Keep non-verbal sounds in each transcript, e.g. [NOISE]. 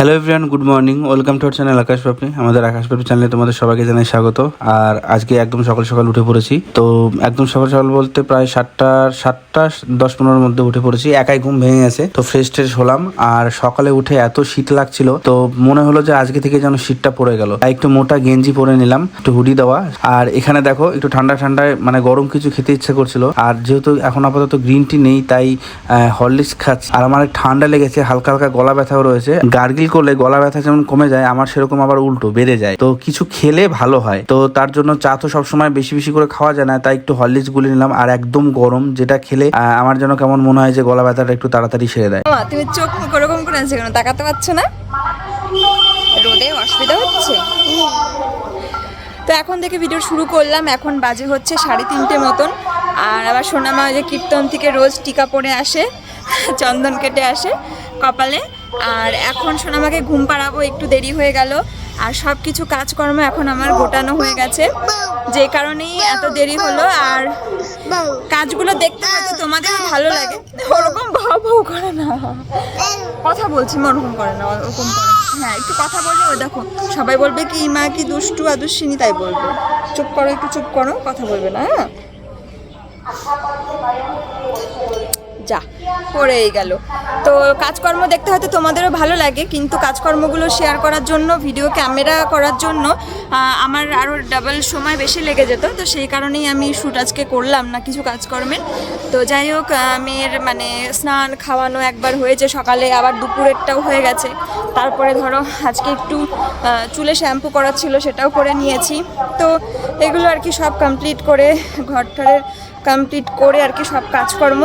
Hello everyone good morning welcome to channel Akash Papni আমাদের আকাশ পাপনি চ্যানেলে তোমাদের সবাইকে জানাই স্বাগত। আর আজকে একদম সকাল সকাল উঠে পড়েছি। তো একদম সকাল সকাল বলতে প্রায় সাতটা সাতটা, দশ পনেরোর মধ্যে উঠে পড়েছি। একাই ঘুম ভেঙে গেছে। তো ফ্রেশ ট্রেশ হলাম। আর সকালে উঠে এত শীত লাগছিল। তো মনে হলো যে আজকে থেকে যেন শীতটা পড়ে গেল। তাই একটু মোটা গেঞ্জি পরে নিলাম, একটু হুডি দেওয়া। আর এখানে দেখো, একটু ঠান্ডা, ঠান্ডায় মানে গরম কিছু খেতে ইচ্ছে করছিল। আর যেহেতু এখন আপাতত গ্রিন টি নেই, তাই হরলিক্স খাচ্ছি। আর আমার ঠান্ডা লেগেছে, হালকা হালকা গলা ব্যথাও রয়েছে। গার্গিল করলে গলা ব্যথা যেমন কমে যায়, আমার সেরকম আবার উল্টো বেড়ে যায়। তো কিছু খেলে ভালো হয়। তো তার জন্য চা তো সবসময় বেশি বেশি করে খাওয়া যায় না, তাই একটু হরলিক্স গুলি নিলাম আর একদম গরম, যেটা খেলে আমার যেন কেমন মনে হয় যে গলা ব্যথাটা একটু তাড়াতাড়ি সেরে দেয়। তুমি চোখ ওরকম করে আছে কেন? তাকাতে পারছ না? রোদে অসুবিধা হচ্ছে? তো এখন থেকে ভিডিও শুরু করলাম, এখন বাজে হচ্ছে সাড়ে তিনটে মতন। আর আবার সোনামা যে কীর্তন থেকে রোজ টিকা পরে আসে, চন্দন কেটে আসে কপালে। আর এখন সোনামাকে ঘুম পাড়াবো, একটু দেরি হয়ে গেল। আর সব কিছু কাজকর্ম এখন আমার গোটানো হয়ে গেছে। যে কারণেই এত দেরি হলো, আর কাজগুলো দেখতে হয়তো তোমাদের ভালো লাগে। ওরকম ভাও ভাও করে না। কথা বলছি মা ওরকম করে না, ওরকম করে হ্যাঁ একটু কথা বললে ও দেখো, সবাই বলবে কি, মা কি দুষ্টু আদুষ্টিনী তাই বলবে। চুপ করো, একটু চুপ করো, কথা বলবে না হ্যাঁ? পড়েই গেল। তো কাজকর্ম দেখতে হয়তো তোমাদেরও ভালো লাগে, কিন্তু কাজকর্মগুলো শেয়ার করার জন্য ভিডিও ক্যামেরা করার জন্য আমার আরও ডাবল সময় বেশি লেগে যেত। তো সেই কারণেই আমি শ্যুট আজকে করলাম না কিছু কাজকর্মের তো যাই হোক মেয়ের মানে স্নান খাওয়ানো একবার হয়েছে সকালে, আবার দুপুরেরটাও হয়ে গেছে। তারপরে ধরো আজকে একটু চুলে শ্যাম্পু করার ছিল সেটাও করে নিয়েছি। তো এগুলো আর কি সব কমপ্লিট করে, ঘরটারের কমপ্লিট করে আর কি সব কাজকর্ম।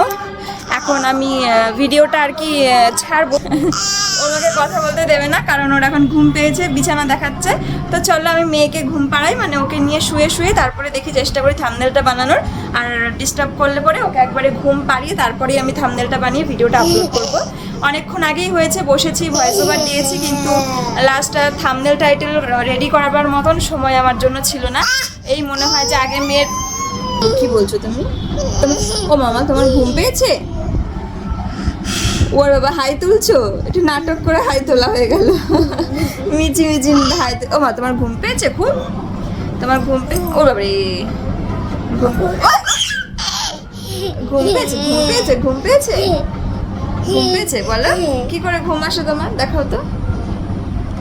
এখন আমি ভিডিওটা আর কি ছাড়বো। ওনাকে কথা বলতে দেবে না, কারণ ওর এখন ঘুম পেয়েছে, বিছানা দেখাচ্ছে। তো চলো আমি মেয়েকে ঘুম পাড়াই মানে ওকে নিয়ে শুয়ে শুয়ে তারপরে দেখি চেষ্টা করি থামনেলটা বানানোর। আর ডিস্টার্ব করলে পরে ওকে একবারে ঘুম পাড়িয়ে তারপরেই আমি থামনেলটা বানিয়ে ভিডিওটা আপলোড করব। অনেকক্ষণ আগেই হয়েছে, বসেছি ভয়েস ওভার দিয়েছি, কিন্তু লাস্ট থামনেল টাইটেল রেডি করাবার মতন সময় আমার জন্য ছিল না। এই মনে হয় যে আগে মেয়ের কি বলছো তুমি ও মামা, তোমার ঘুম পেয়েছে? ওর বাবা হাই তুলছো? একটু নাটক করে হাই তোলা হয়ে গেল। মিচি মিচি হাই ও মা, তোমার ঘুম পেয়েছে খুব? তোমার ঘুম পে ও বাবারে। ঘুম পেয়েছে ঘুম পেয়েছে ঘুম পেয়েছে? ঘুম পেয়েছে, বলো। কি করে ঘুম আসে তোমার? দেখাও তো।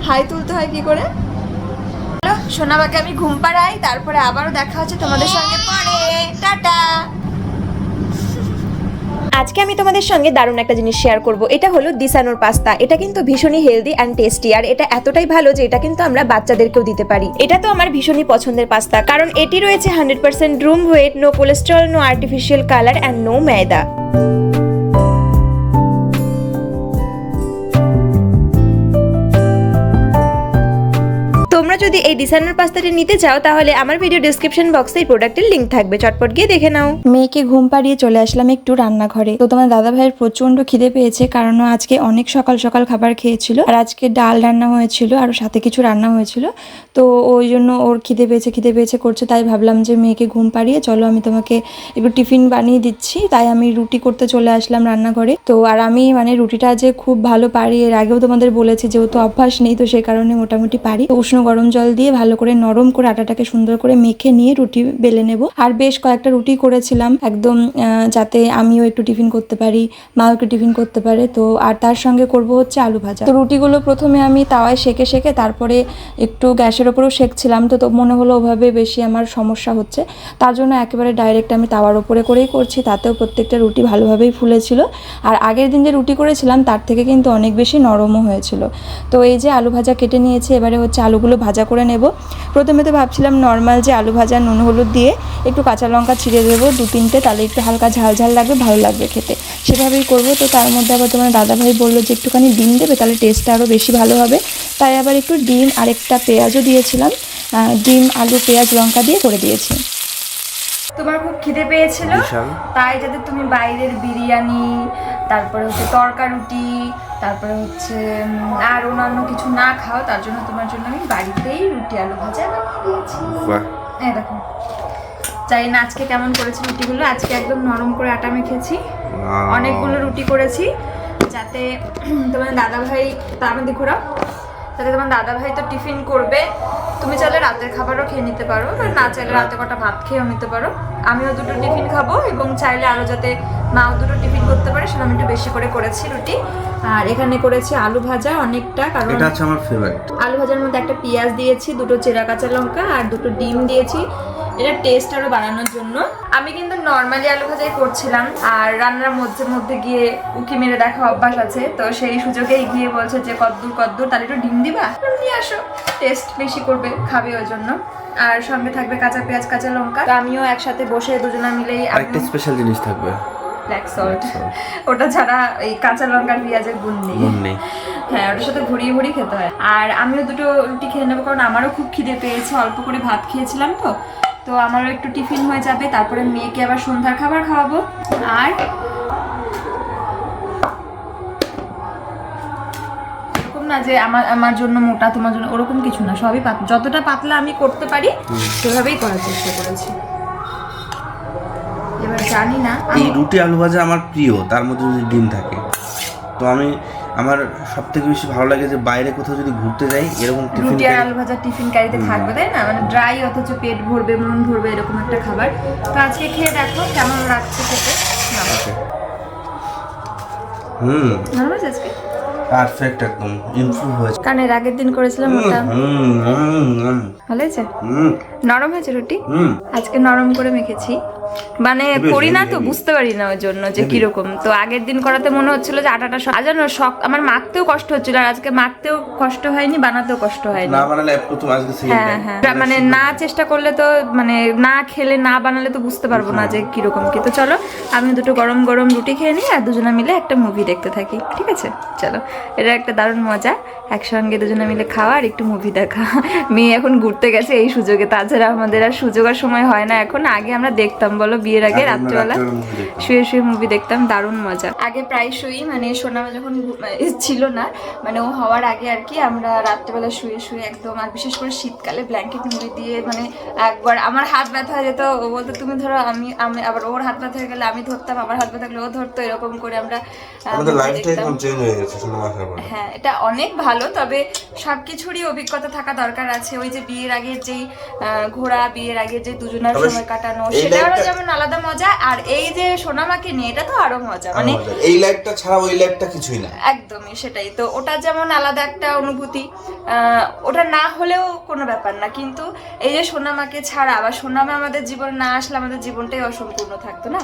হাই তুলতে হয় কি করে? সোনাবাকে আমি ঘুম পাড়াই, তারপরে আবারও দেখা হচ্ছে তোমাদের সঙ্গে পরে। টাটা! আজকে আমি তোমাদের সঙ্গে দারুণ একটা জিনিস শেয়ার করব। এটা হলো দিসানোর পাস্তা। এটা কিন্তু ভীষণই হেলদি অ্যান্ড টেস্টি আর এটা এতটাই ভালো যে এটা কিন্তু আমরা বাচ্চাদেরকেও দিতে পারি। এটা তো আমার ভীষণই পছন্দের পাস্তা, কারণ এটি রয়েছে hundred percent whole wheat no cholesterol no artificial colour and no maida তোমরা যদি এই ডিসাইনার পাস্তাটি নিতে চাও, তাহলে আমার ভিডিও ডিসক্রিপশন বক্সে এই প্রোডাক্টের লিংক থাকবে। চটপট গিয়ে দেখে নাও। মেয়েকে ঘুম পাড়িয়ে চলে আসলাম একটু রান্নাঘরে। তো তোমার দাদা ভাইয়ের প্রচণ্ড খিদে পেয়েছে, কারণ আজকে অনেক সকাল সকাল খাবার খেয়েছিল। আর আজকে ডাল রান্না হয়েছিল, আর সাথে কিছু রান্না হয়েছিল। তো ওই জন্য ওর খিদে পেয়েছে খিদে পেয়েছে করছে, তাই ভাবলাম যে মেয়েকে ঘুম পাড়িয়ে চলো আমি তোমাকে একটু টিফিন বানিয়ে দিচ্ছি। তাই আমি রুটি করতে চলে আসলাম রান্নাঘরে। তো আর আমি মানে রুটিটা যে খুব ভালো পারি, এর আগেও তোমাদের বলেছি যেহেতু অভ্যাস নেই, তো সেই কারণে মোটামুটি পারি। উষ্ণ গরম জল দিয়ে ভালো করে নরম করে আটাটাকে সুন্দর করে মেখে নিয়ে রুটি বেলে নেব। আর বেশ কয়েকটা রুটি করেছিলাম, একদম যাতে আমিও একটু টিফিন করতে পারি, মাও একটু টিফিন করতে পারে। তো আর তার সঙ্গে করব হচ্ছে আলু ভাজা। তো রুটিগুলো প্রথমে আমি তাওয়ায় সেকে সেকে তারপরে একটু গ্যাসের ওপরেও সেকছিলাম, তো তো মনে হলো ওভাবে বেশি আমার সমস্যা হচ্ছে। তার জন্য একেবারে ডাইরেক্ট আমি তাওয়ার ওপরে করেই করছি, তাতেও প্রত্যেকটা রুটি ভালোভাবেই ফুলেছিল। আর আগের দিন যে রুটি করেছিলাম, তার থেকে কিন্তু অনেক বেশি নরমও হয়েছিল। তো এই যে আলু ভাজা কেটে নিয়েছি, এবারে হচ্ছে আলুগুলো ভাজা করে নেব। প্রথমে তো ভাবছিলাম নর্মাল যে আলু ভাজা নুন হলুদ দিয়ে একটু কাঁচা লঙ্কা ছিঁড়ে দেবো দু তিনটে তাহলে একটু হালকা ঝাল ঝাল লাগবে ভালো লাগবে খেতে। সেভাবেই করব। তো তার মধ্যে আবার তোমার দাদাভাই বলল যে একটুখানি ডিম দেবে তাহলে টেস্টটা আরও বেশি ভালো হবে। তাই আবার একটু ডিম আর একটা পেঁয়াজও দিয়েছিলাম। ডিম আলু পেঁয়াজ লঙ্কা দিয়ে করে দিয়েছি। তোমার খুব খিদে পেয়েছিল? তাই যাতে তুমি বাইরের বিরিয়ানি তারপরে হচ্ছে তরকা রুটি তারপরে হচ্ছে আর অন্যান্য কিছু না খাও তার জন্য তোমার জন্য আমি বাড়িতেই রুটি আলু ভাজা বানিয়ে দিয়েছি। বাহ। দেখো। জানি না আজকে কেমন করেছি রুটিগুলো? আজকে একদম নরম করে আটা মেখেছি। অনেকগুলো রুটি করেছি যাতে তোমার দাদা ভাই তার মধ্যে ঘোরাও তাহলে তোমার দাদা ভাই তো টিফিন করবে। তুমি চাইলে রাতের খাবারও খেয়ে নিতে পারো আর না চাইলে রাতে কটা ভাত খেয়েও নিতে পারো। আমিও দুটো টিফিন খাব এবং চাইলে আরও যাতে মাও দুটো টিফিন করতে পারে সেটা আমি একটু বেশি করে করেছি রুটি। আর এখানে করেছি আলু ভাজা অনেকটা কারণ এটা হচ্ছে আমার ফেভারিট আলু ভাজার মধ্যে একটা পেঁয়াজ দিয়েছি দুটো চেরা কাঁচা লঙ্কা আর দুটো ডিম দিয়েছি। এটা টেস্ট আরও বাড়ানোর জন্য। আমি কিন্তু নর্মালি আলু ভাজাই করছিলাম আর রান্নার মধ্যে মধ্যে গিয়ে উকি মেরে দেখা অভ্যাস আছে তো সেই সুযোগেই গিয়ে বলছে যে কদ্দুর কদ্দূর তাহলে একটু ডিম দিবা? নিয়ে আসো টেস্ট বেশি করবে খাবে ওই জন্য। আর সঙ্গে থাকবে কাঁচা পেঁয়াজ কাঁচা লঙ্কা। আমিও একসাথে বসে দুজনা মিলেই আরেকটা স্পেশাল জিনিস থাকবে। ব্ল্যাক সল্ট [LAUGHS] ওটা ছাড়া এই কাঁচা লঙ্কার পেঁয়াজের গুণ নেই। নেই। হ্যাঁ ওটার সাথে ঘুরিয়ে ঘুরিয়ে খেতে হয়। আর আমিও দুটো রুটি খেয়ে নেব কারণ আমারও খুব খিদে পেয়েছে অল্প করে ভাত খেয়েছিলাম তো। তো আমারও একটু টিফিন হয়ে যাবে তারপরে মেয়েকে আবার সন্ধ্যার খাবার খাওয়াবো। আর এরকম না যে আমার আমার জন্য মোটা তোমার জন্য ওরকম কিছু না সবই পাত- যতটা পাতলা আমি করতে পারি সেভাবেই করার চেষ্টা করেছি। জানি না। এই রুটি আলু ভাজা আমার প্রিয় তার মধ্যে যদি ডিম থাকে। তো আমি আমার সব থেকে বেশি ভালো লাগে যে বাইরে কোথাও যদি ঘুরতে যাই এরকম টিফিন রুটি আর আলু ভাজা টিফিন ক্যারিতে থাকবে তাই না? মানে ড্রাই অথচ পেট ভরবে মন ভরবে এরকম একটা খাবার। তো আজকে খেয়ে দেখো কেমন লাগছে খেতে। হুম। ভালো আজকে? পারফেক্ট একদম ইমপ্রুভ হয়েছে। কারণ এর আগের দিন করেছিলাম ওটা। ভালো হয়েছে? নরম হয়েছে রুটি? আজকে নরম করে মেখেছি। মানে করি না তো বুঝতে পারি না ওই জন্য যে কীরকম। তো আগের দিন করাতে মনে হচ্ছিল যে আটাটা শ- আর জানো শখ আমার মাখতেও কষ্ট হচ্ছিল আর আজকে মাখতেও কষ্ট হয়নি বানাতেও কষ্ট হয়নি। না বানালে প্রথম আজকে হ্যাঁ হ্যাঁ। মানে না চেষ্টা করলে তো মানে না খেলে না বানালে তো বুঝতে পারব না যে কীরকম কি। তো চলো আমি দুটো গরম গরম রুটি খেয়ে নিই আর দুজনে মিলে একটা মুভি দেখতে থাকি। ঠিক আছে? চলো। এটা একটা দারুণ মজা। একসঙ্গে দুজনে মিলে খাওয়া আর একটু মুভি দেখা। মেয়ে এখন ঘুরতে গেছে এই সুযোগে। তাছাড়া আমাদের আর সুযোগ আর সময় হয় না এখন। আগে আমরা দেখতাম বলো বিয়ের আগে রাত্রিবেলা শুয়ে শুয়ে মুভি দেখতাম দারুণ মজা। আগে প্রায়শই মানে সোনামা যখন ছিল না মানে ও হওয়ার আগে আর কি আমরা রাত্রেবেলা শুয়ে শুয়ে একদম আর বিশেষ করে শীতকালে ব্ল্যাঙ্কেট মুড়ি দিয়ে মানে একবার আমার হাত ব্যথা হয়ে যেত। ও বলতো তুমি ধরো আমি আমি আবার ওর হাত ব্যথা হয়ে গেলে আমি ধরতাম আমার হাত ব্যথা হলে ও ধরতো। এরকম করে আমরা আমাদের লাইফটাই চেঞ্জ হয়ে গেছে হ্যাঁ এটা অনেক ভালো তবে সবকিছুরই অভিজ্ঞতা থাকা দরকার আছে। ওই যে বিয়ের আগের যেই বিয়ের আগের যে দুজনের সময় কাটানো সেটারও যেমন আলাদা মজা আর এই যে সোনামাকে নিয়ে এটা তো আরও মজা মানে এই লাইফটা ছাড়া ওই লাইফটা কিছুই না। একদমই সেটাই। তো ওটা যেমন আলাদা একটা অনুভূতি ওটা না হলেও কোনো ব্যাপার না। কিন্তু এই যে সোনামাকে ছাড়া বা সোনামা আমাদের জীবন না আসলে আমাদের জীবনটাই অসম্পূর্ণ থাকতো না?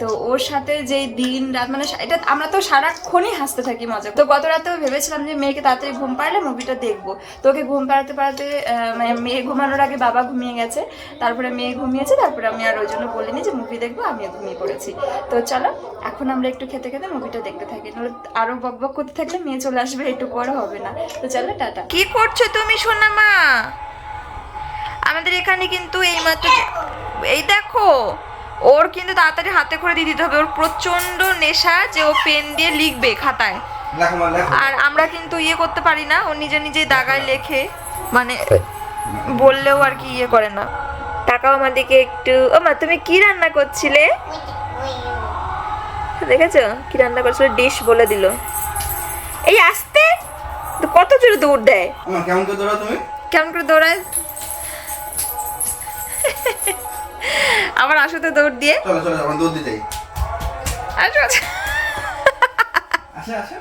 তো ওর সাথে যেই দিন রাত মানে এটা আমরা তো সারাক্ষণই হাসতে থাকি মজা তো গত রাতেও ভেবেছিলাম যে মেয়েকে তাড়াতাড়ি ঘুম পাড়লে মুভিটা দেখব। তোকে ঘুম পাড়াতে পাড়াতে মানে মেয়ে ঘুমানোর আগে বাবা ঘুমিয়ে গেছে। তারপরে মেয়ে ঘুমিয়েছে, তারপরে আমি আর ওই জন্য বলিনি যে মুভি দেখব, আমিও ঘুমিয়ে পড়েছি। তো চলো, এখন আমরা একটু খেতে খেতে মুভিটা দেখতে থাকি। নাহলে আরও বক করতে থাকলে মেয়ে চলে আসবে, একটু পরে হবে না। তো চলো, টাটা। কি করছ তুমি সোনা মা? আমাদের এখানে কিন্তু এইমাত্র যে- এই দেখো, ওর কিন্তু তাড়াতাড়ি হাতে করে দিয়ে দিতে হবে। ওর প্রচণ্ড নেশা যে ও পেন দিয়ে লিখবে খাতায়। আর আমরা কিন্তু ইয়ে করতে পারি না ও নিজে নিজেই দাগায় লেখে মানে বললেও আর কি ইয়ে করে না। টাকাও আমার দিকে একটু ও মা তুমি কি রান্না করছিলে? দেখেছ? কি রান্না করছিল? ডিশ বলে দিল। এই আসতে! কত জোরে দৌড় দেয়? কেমন করে দৌড়াও তুমি? কেমন করে দৌড়ায়? আবার আসতে দৌড় দিয়ে। চলো চলো আমরা দৌড় দিতে আসো আসো। আসে আসে।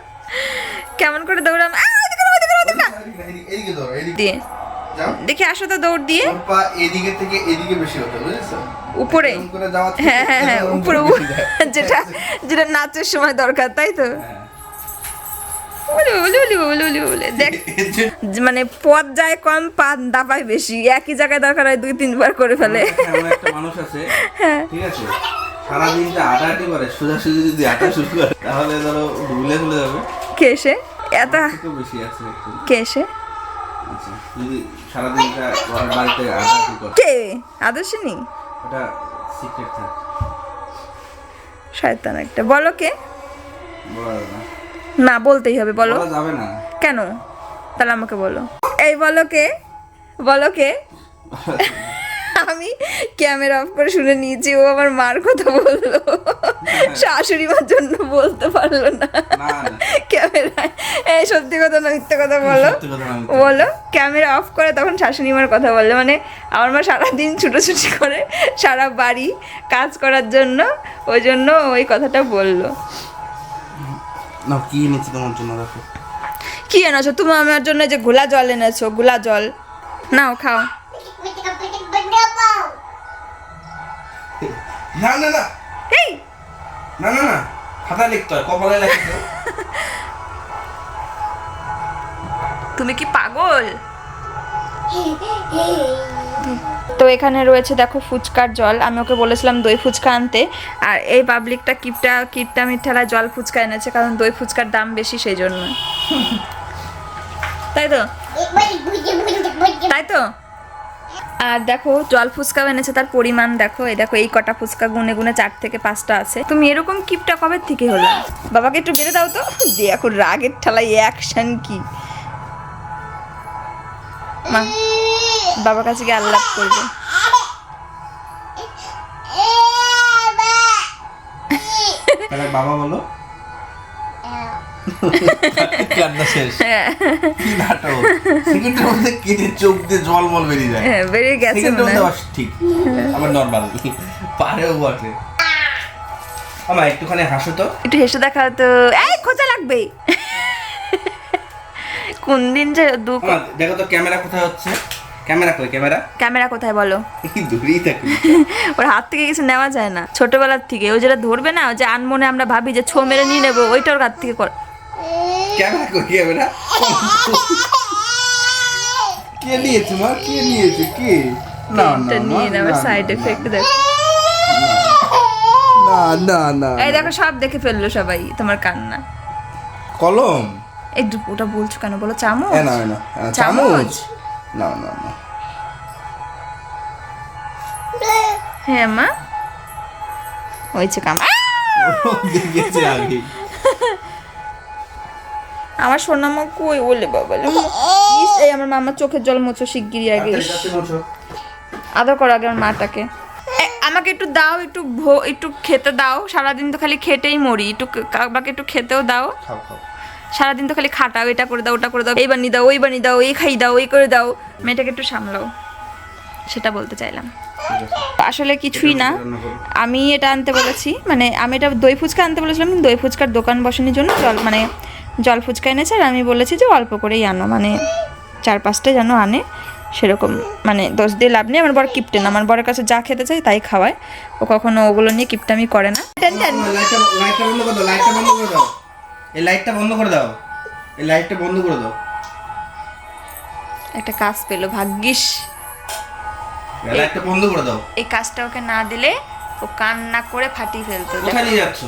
কেমন করে দৌড়াম? দিয়ে। দেখি আসো তো দৌড় দিয়ে। পা এদিকে থেকে এদিকে বেশি হতো বুঝেছ? উপরে। হ্যাঁ হ্যাঁ হ্যাঁ উপরে। যেটা যেটা নাচের সময় দরকার তাই তো? বলি দেখ [LAUGHS] মানে পথ যায় কম পা দাপায় বেশি। একই জায়গায় দরকার হয় দুই তিনবার করে ফেলে। মানুষ আছে হ্যাঁ। ঠিক আছে? সারাদিন আটা আটি করে সোজাসুজি যদি আটা শুরু করে তাহলে ধরো ভুলে ভুলে যাবে। কে এসে? এত। কে এসে? আচ্ছা কে আদর্শিনী শয়তান একটা। বলো কে? না। না বলতেই হবে বলো যাবে না। কেন? তাহলে আমাকে বলো। এই বলো কে? বলো কে? [LAUGHS] আমি ক্যামেরা অফ করে শুনে নিয়েছি ও আমার মার কথা বলল। শাশুড়ি মার জন্য বলতে পারল না। ক্যামেরায় এই সত্যি কথা না মিথ্যে কথা বলো? বলো ক্যামেরা অফ করে তখন শাশুড়ি মার কথা বলল। মানে আমার মা সারাদিন ছুটোছুটি করে সারা বাড়ি কাজ করার জন্য ওই জন্য ওই কথাটা বলল। না কি এনেছি তোমার জন্য দেখো? কি এনেছো? তুমি আমার জন্য যে গোলা জল এনেছো গোলা জল নাও খাও। না না না। এই। না না না। খাতায় লিখতে হয় কপালে লিখতে তুমি কি পাগল? তো এখানে রয়েছে দেখো ফুচকার জল। আমি ওকে বলেছিলাম দই ফুচকা আনতে। আর এই পাবলিকটা কিপটা কিপটা মিঠালা জল ফুচকা এনেছে কারণ দই ফুচকার দাম বেশি সেই জন্য তাই তো? তাই তো? আর দেখো জল ফুচকা এনেছে তার পরিমাণ দেখো এই দেখো এই কটা ফুচকা গুনে গুনে চার থেকে পাঁচটা আছে। তুমি এরকম কিপটা কবে থেকে হলো? বাবাকে একটু বেড়ে দাও তো। দিয়ে এখন রাগের ঠালাই অ্যাকশন কি? মা বাবার কাছে গিয়ে আল্লাহ করবে। বাবা বলো। [LAUGHS] কান্না শেষ। হ্যাঁ। কি নাটক সেকেন্ডের মধ্যে কেটে চোখ দিয়ে জল মল বেরিয়ে যায়। হ্যাঁ, বেরিয়ে গেছে সেকেন্ডের মধ্যে ঠিক। আমার নর্মাল পারেও বটে। আমার একটুখানি হাসো তো। একটু হেসে দেখা তো এই খোঁজা লাগবে। কোন দিন যে দুঃখ তো ক্যামেরা কোথায় হচ্ছে? ক্যামেরা কই ক্যামেরা? ক্যামেরা কোথায় বলো? দূরেই থাকে। ওর হাত থেকে কিছু নেওয়া যায় না। ছোটবেলার থেকে। ও যেটা ধরবে না ও যে আনমনে আমরা ভাবি যে ছো মেরে নিয়ে নেব ওইটা ওর হাত থেকে কর ক্যামেরা কই ক্যামেরা কে নিয়েছে মা? কে নিয়েছে? কে? না না এটা মা, নিয়ে নেওয়ার না, সাইড এফেক্ট দেখো। না না না এই দেখো সব দেখে ফেলল সবাই তোমার কান্না। কলম? এই ওটা বলছো কেন? বলো চামচ? না না। চামচ? না না না। হ্যাঁ মা। হয়েছে কাম। আগে আমার সোনামা কই বলে বাবা? এই আমার মামার চোখের জল মোছো শিগগিরই আগে। আদর করো আগে আমার মাটাকে। এ, আমাকে একটু দাও একটু ভো- একটু খেতে দাও। সারাদিন তো খালি খেটেই মরি। একটু ক- আমাকে একটু খেতেও দাও। সারাদিন তো খালি খাটাও এটা করে দাও ওটা করে দাও এই বানিয়ে দাও ওই বানিয়ে দাও এই খাই দাও এই করে দাও। মেয়েটাকে একটু সামলাও। সেটা বলতে চাইলাম। আসলে কিছুই না। আমি এটা আনতে বলেছি। মানে আমি এটা দই ফুচকা আনতে বলেছিলাম কিন্তু দই ফুচকার দোকান বসানোর জন্য জল মানে জল ফুচকা এনেছে আর আমি বলেছি যে অল্প করেই আনো মানে চার পাঁচটা যেন আনে সেরকম মানে দোষ দিয়ে লাভ নেই। আমার বর কিপটেন আমার বরের কাছে যা খেতে চাই তাই খাওয়ায়। ও কখনো ওগুলো নিয়ে কিপটামি করে না। করে দাও লাইটটা বন্ধ করে দাও। এই লাইটটা বন্ধ করে দাও এই লাইটটা বন্ধ করে দাও। একটা কাজ পেল ভাগ্যিস। লাইটটা বন্ধ করে দাও। এই কাজটা ওকে না দিলে ও কান্না করে ফাটিয়ে ফেলতো কোথায় নিয়ে যাচ্ছ?